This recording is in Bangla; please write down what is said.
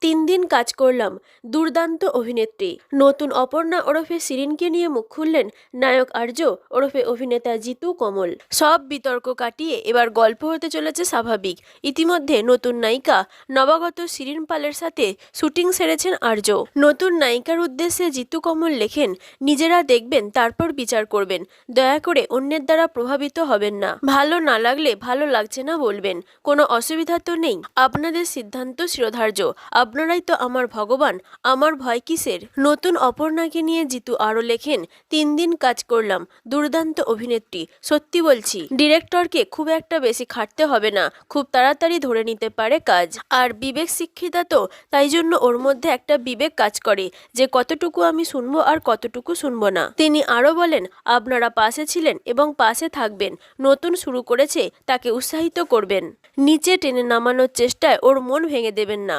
তিন দিন কাজ করলাম, দুর্দান্ত অভিনেত্রী। নতুন অপর্ণা ওরফে শিরিনকে নিয়ে মুখ খুললেন নায়ক আর্য, ওরফে অভিনেতা জিতু কমল। সব বিতর্ক কাটিয়ে এবার গল্প হতে চলেছে স্বাভাবিক। ইতিমধ্যে নতুন নায়িকা নবাগত শিরিন পালের সাথে শুটিং সেরেছেন আর্য। নতুন নায়িকার উদ্দেশ্যে জিতু কমল লেখেন, নিজেরা দেখবেন, তারপর বিচার করবেন। দয়া করে অন্যের দ্বারা প্রভাবিত হবেন না। ভালো না লাগলে ভালো লাগছে না বলবেন। কোনো অসুবিধা তো নেই। আপনাদের সিদ্ধান্ত শিরোধার্য। আপনারাই তো আমার ভগবান, আমার ভয় কিসের? নতুন অপর্ণাকে নিয়ে জিতু আরও লেখেন, তিন দিন কাজ করলাম, দুর্দান্ত অভিনেত্রী, সত্যি বলছি, ডিরেক্টরকে খুব একটা বেশি খাটতে হবে না, খুব তাড়াতাড়ি ধরে নিতে পারে কাজ। আর বিবেক শিক্ষিতা তো তাই জন্য ওর মধ্যে একটা বিবেক কাজ করে, যে কতটুকু আমি শুনব আর কতটুকু শুনব না। তিনি আরও বলেন, আপনারা পাশে ছিলেন এবং পাশে থাকবেন, নতুন শুরু করেছে, তাকে উৎসাহিত করবেন। নিচে টেনে নামানোর চেষ্টায় ওর মন ভেঙে দেবেন না।